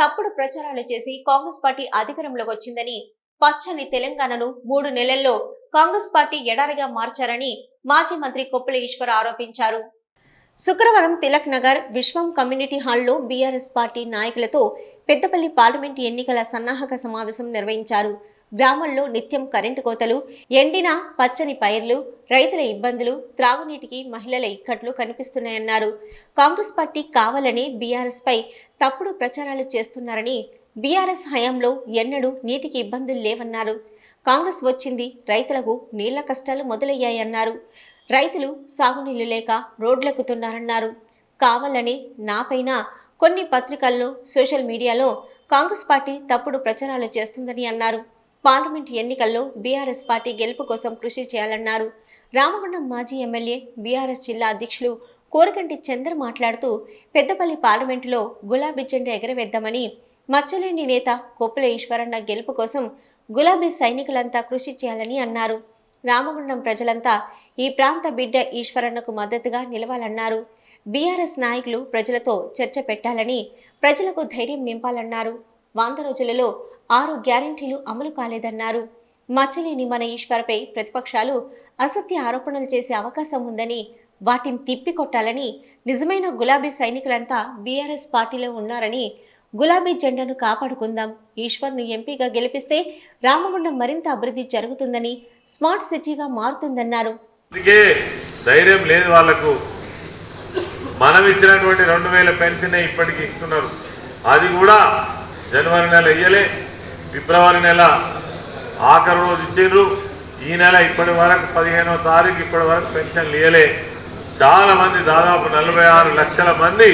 తప్పుడు ప్రచారాలు చేసి కాంగ్రెస్ పార్టీ అధికారంలోకి వచ్చిందని పచ్చని తెలంగాణను మూడు నెలల్లో కాంగ్రెస్ పార్టీ ఎడారిగా మార్చారని మాజీ మంత్రి కొప్పుల ఈశ్వర్ ఆరోపించారు. శుక్రవారం తిలక్ నగర్ విశ్వం కమ్యూనిటీ హాల్లో బీఆర్ఎస్ పార్టీ నాయకులతో పెద్దపల్లి పార్లమెంటు ఎన్నికల సన్నాహక సమావేశం నిర్వహించారు. గ్రామాల్లో నిత్యం కరెంటు కోతలు ఎండిన పచ్చని పైర్లు రైతుల ఇబ్బందులు త్రాగునీటికి మహిళల ఇక్కట్లు కనిపిస్తున్నాయన్నారు. కాంగ్రెస్ పార్టీ కావాలని బీఆర్ఎస్ పై తప్పుడు ప్రచారాలు చేస్తున్నారని బీఆర్ఎస్ హయాంలో ఎన్నడూ నీటికి ఇబ్బందులు లేవన్నారు. కాంగ్రెస్ వచ్చింది రైతులకు నీళ్ళ కష్టాలు మొదలయ్యాయన్నారు. రైతులు సాగునీళ్ళు లేక రోడ్లెక్కుతున్నారన్నారు కావాలని నాపైన కొన్ని పత్రికల్లో సోషల్ మీడియాలో కాంగ్రెస్ పార్టీ తప్పుడు ప్రచారాలు చేస్తుందని అన్నారు. పార్లమెంట్ ఎన్నికల్లో బీఆర్ఎస్ పార్టీ గెలుపు కోసం కృషి చేయాలన్నారు. రామగుండం మాజీ ఎమ్మెల్యే బీఆర్ఎస్ జిల్లా అధ్యక్షులు కోరకంటి చంద్ర మాట్లాడుతూ పెద్దపల్లి పార్లమెంటులో గులాబీ జెండా ఎగరవేద్దామని మచ్చలేని నేత కొప్పుల ఈశ్వరన్న గెలుపు కోసం గులాబీ సైనికులంతా కృషి చేయాలని అన్నారు. రామగుండం ప్రజలంతా ఈ ప్రాంత బిడ్డ ఈశ్వరన్నకు మద్దతుగా నిలవాలన్నారు. బీఆర్ఎస్ నాయకులు ప్రజలతో చర్చ పెట్టాలని ప్రజలకు ధైర్యం నింపాలన్నారు. వంద రోజులలో ఆరు గ్యారంటీలు అమలు కాలేదన్నారు. మచ్చలేని మన ఈశ్వర్పై ప్రతిపక్షాలు అసత్య ఆరోపణలు చేసే అవకాశం ఉందని వాటిని తిప్పికొట్టాలని నిజమైన గులాబీ సైనికులంతా బీఆర్ఎస్ పార్టీలో ఉన్నారని గులాబీ జెండాను కాపాడుకుందాం ఈశ్వర్ను ఎంపీగా గెలిపిస్తే రామగుండం మరింత అభివృద్ధి జరుగుతుందని స్మార్ట్ సిటీగా మారుతుందన్నారు. ధైర్యం లేదు వాళ్ళకు మనం ఇచ్చినటువంటి రెండు వేల పెన్షన్ ఇప్పటికి ఇస్తున్నారు. అది కూడా జనవరి నెల ఇయ్యలే. ఫిబ్రవరి నెల ఆఖరి రోజు ఇచ్చిండ్రు. ఈ నెల ఇప్పటి వరకు పదిహేనవ తారీఖు ఇప్పటి వరకు పెన్షన్లు ఇయ్యలే. చాలా మంది దాదాపు నలభై ఆరు లక్షల మంది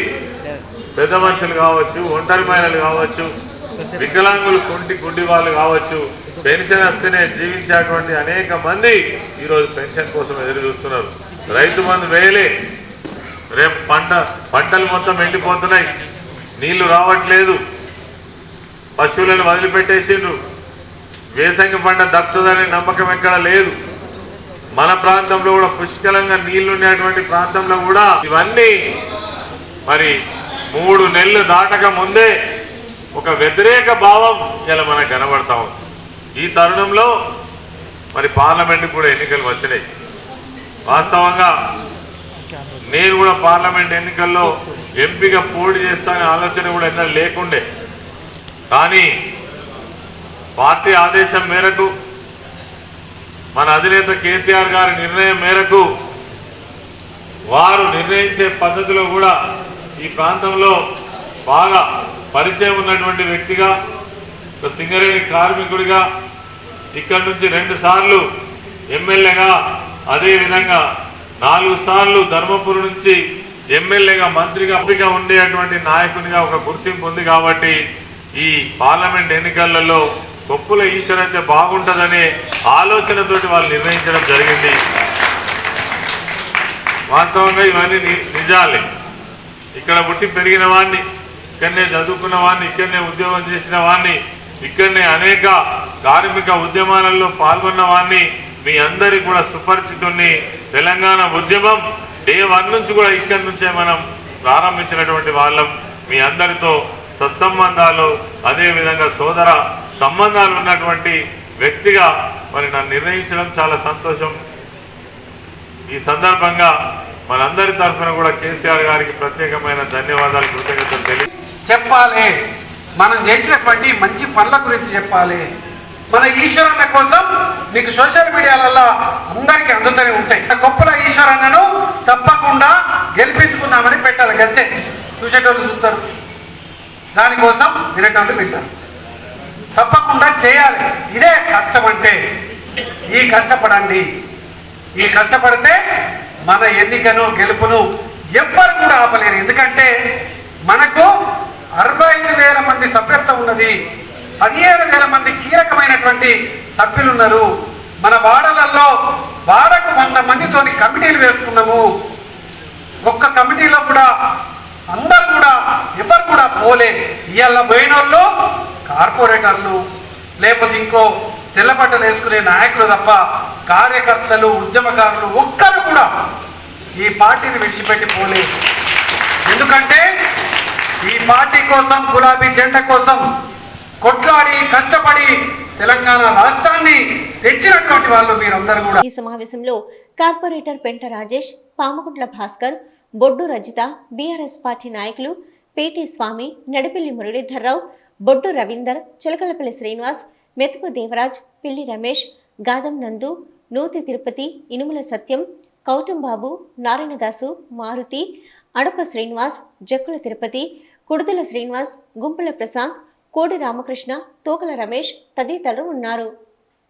పెద్ద మనుషులు కావచ్చు ఒంటరి మహిళలు కావచ్చు వికలాంగులు కుంటి గుడ్డి వాళ్ళు కావచ్చు పెన్షన్ వస్తేనే జీవించేటువంటి అనేక మంది ఈరోజు పెన్షన్ కోసం ఎదురు చూస్తున్నారు. రైతు మంది వేయలే. రేపు పంట పంటలు మొత్తం ఎండిపోతున్నాయి. నీళ్ళు రావట్లేదు. పశువులను వదిలిపెట్టేసిండ్రు. వేసంగి పంట దక్కుతుందనే నమ్మకం ఎక్కడ లేదు. మన ప్రాంతంలో కూడా పుష్కలంగా నీళ్ళున్నటువంటి ప్రాంతంలో కూడా ఇవన్నీ మరి మూడు నెలలు దాటక ముందే ఒక వ్యతిరేక భావం ఇలా మనకు కనబడతా ఉంది. ఈ తరుణంలో మరి పార్లమెంట్ కూడా ఎన్నికలు వచ్చినాయి. వాస్తవంగా నేను కూడా పార్లమెంట్ ఎన్నికల్లో ఎంపీగా పోటీ చేస్తానే ఆలోచన కూడా ఎన్నో లేకుండే. కానీ పార్టీ ఆదేశం మేరకు మన అధినేత కేసీఆర్ గారి నిర్ణయం మేరకు వారు నిర్ణయించే పద్ధతిలో కూడా ఈ ప్రాంతంలో బాగా పరిచయం ఉన్నటువంటి వ్యక్తిగా ఒక సింగరేణి కార్మికుడిగా ఇక్కడి నుంచి రెండు సార్లు ఎమ్మెల్యేగా అదేవిధంగా నాలుగు సార్లు ధర్మపురి నుంచి ఎమ్మెల్యేగా మంత్రిగా ఎంపిక ఉండేటువంటి నాయకునిగా ఒక గుర్తింపు ఉంది కాబట్టి ఈ పార్లమెంట్ ఎన్నికలలో కొప్పుల ఈశ్వర్ అయితే బాగుంటుందనే ఆలోచనతోటి వాళ్ళు నిర్ణయించడం జరిగింది. వాస్తవంగా ఇవన్నీ నిజాలే. ఇక్కడ పుట్టి పెరిగిన వాడిని ఇక్కడనే చదువుకున్న వాడిని ఇక్కడనే ఉద్యోగం చేసిన వాడిని ఇక్కడనే అనేక కార్మిక ఉద్యమాలలో పాల్గొన్న వాడిని మీ అందరికి కూడా సుపరిచితుణ్ణి. తెలంగాణ ఉద్యమం డే వన్ నుంచి కూడా ఇక్కడి నుంచే మనం ప్రారంభించినటువంటి వాళ్ళం. మీ అందరితో సత్సంబంధాలు అదేవిధంగా సోదర సంబంధాలు ఉన్నటువంటి వ్యక్తిగా మరి నన్ను నిర్ణయించడం చాలా సంతోషం. ఈ సందర్భంగా మనందరి తరఫున కూడా కేసీఆర్ గారికి ప్రత్యేకమైన ధన్యవాదాలు కృతజ్ఞతలు తెలియ చెప్పాలి. మనం చేసినటువంటి మంచి పనుల గురించి చెప్పాలి. మన ఈశ్వరన్న కోసం మీకు సోషల్ మీడియాలలో అందరికీ అందుతూనే ఉంటాయి. గొప్పల ఈశ్వరన్నను తప్పకుండా గెలిపించుకుందామని పెట్టాలి. గంతే. చూసేటోళ్ళు చూస్తారు. దానికోసం వినేటోళ్ళు వింటారు తప్పకుండా చేయాలి. ఇదే కష్టం అంటే ఈ కష్టపడండి. ఈ కష్టపడితే మన ఎన్నికను గెలుపును ఎవ్వరు కూడా ఆపలేరు. ఎందుకంటే మనకు అరవై ఐదు వేల మంది సభ్యత్వం ఉన్నది. పదిహేను వేల మంది కీలకమైనటువంటి సభ్యులు ఉన్నారు మన వాడలలో వాడకు వంద మందితోని కమిటీలు వేసుకున్నాము. ఒక్క కమిటీలో కూడా అందరూ కూడా ఎవరు కూడా పోలే. ఇవాళ పోయిన వాళ్ళు కార్పొరేటర్లు లేకపోతే ఇంకో తెల్లబట్టలు వేసుకునే నాయకులు తప్ప కార్యకర్తలు ఉద్యమకారులు ఒక్కరు కూడా ఈ పార్టీని విడిచిపెట్టి పోలే. ఎందుకంటే ఈ పార్టీ కోసం గులాబీ జెండా కోసం కొట్లాడి కష్టపడి తెలంగాణ రాష్ట్రాన్ని తెచ్చినటువంటి వాళ్ళు మీరందరూ కూడా. ఈ సమావేశంలో corporator Penta Rajesh Pamukuntla Bhaskar Boddu Rajitha BRS party నాయకులు పేటి స్వామి నడిపిల్లి మురళీధర్రావు బొడ్డు రవీందర్ చిలకలపల్లి శ్రీనివాస్ మెతుకు దేవరాజ్ పిల్లి రమేష్ గాదం నందు నూతి తిరుపతి ఇనుముల సత్యం కౌటంబాబు నారాయణదాసు మారుతి అడప శ్రీనివాస్ జక్కుల తిరుపతి కుడుదల శ్రీనివాస్ గుంపుల ప్రశాంత్ కోడి రామకృష్ణ తోకల రమేష్ తదితరులు ఉన్నారు.